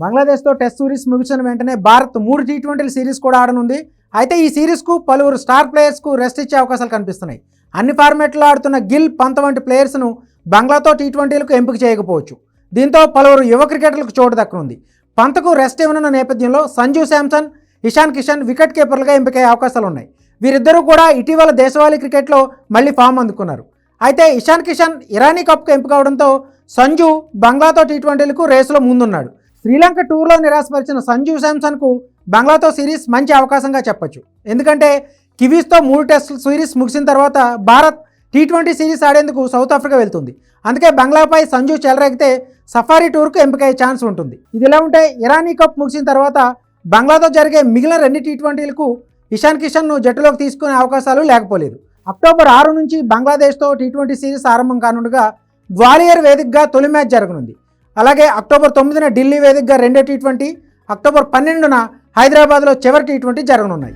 బంగ్లాదేశ్తో test series ముగిసిన వెంటనే భారత్ మూడు టీ ట్వంటీల సిరీస్ కూడా ఆడనుంది. అయితే ఈ సిరీస్కు పలువురు స్టార్ ప్లేయర్స్కు రెస్ట్ ఇచ్చే అవకాశాలు కనిపిస్తున్నాయి. అన్ని ఫార్మాట్లో ఆడుతున్న గిల్ పంత వంటి ప్లేయర్స్ను బంగ్లాతో టీ ట్వంటీలకు ఎంపిక చేయకపోవచ్చు. దీంతో పలువురు యువ క్రికెటర్లకు చోటు దక్కనుంది. పంతకు రెస్ట్ ఇవ్వనున్న నేపథ్యంలో సంజు శాంసన్ ఇషాన్ కిషన్ వికెట్ కీపర్లుగా ఎంపికయ్యే అవకాశాలు ఉన్నాయి వీరిద్దరూ కూడా ఇటీవల దేశవాళీ క్రికెట్లో మళ్ళీ ఫామ్ అందుకున్నారు. అయితే ఇషాన్ కిషన్ ఇరానీ కప్కు ఎంపిక అవడంతో సంజు బంగ్లాతో టీ ట్వంటీలకు రేసులో ముందున్నాడు. శ్రీలంక టూర్లో నిరాశపరిచిన సంజు శాంసన్కు బంగ్లాతో సిరీస్ మంచి అవకాశంగా చెప్పొచ్చు. ఎందుకంటే కివీస్తో మూడు టెస్ట్ సిరీస్ ముగిసిన తర్వాత భారత్ టీ ట్వంటీ సిరీస్ ఆడేందుకు సౌత్ ఆఫ్రికా వెళ్తుంది. అందుకే బంగ్లాపై సంజు చెలరెగితే సఫారీ టూర్కు ఎంపికయ్యే ఛాన్స్ ఉంటుంది. ఇదిలా ఉంటే ఇరానీ కప్ ముగిసిన తర్వాత బంగ్లాతో జరిగే మిగిలిన రెండు టీ ట్వంటీలకు ఇషాన్ కిషన్ను జట్టులోకి తీసుకునే అవకాశాలు లేకపోలేదు. అక్టోబర్ ఆరు నుంచి బంగ్లాదేశ్తో టీ ట్వంటీ సిరీస్ ఆరంభం కానుండగా గ్వాలియర్ వేదికగా తొలి మ్యాచ్ జరగనుంది. అలాగే అక్టోబర్ తొమ్మిదిన ఢిల్లీ వేదికగా రెండో టీ ట్వంటీ అక్టోబర్ పన్నెండున హైదరాబాద్లో చివరి టీ ట్వంటీ జరగనున్నాయి.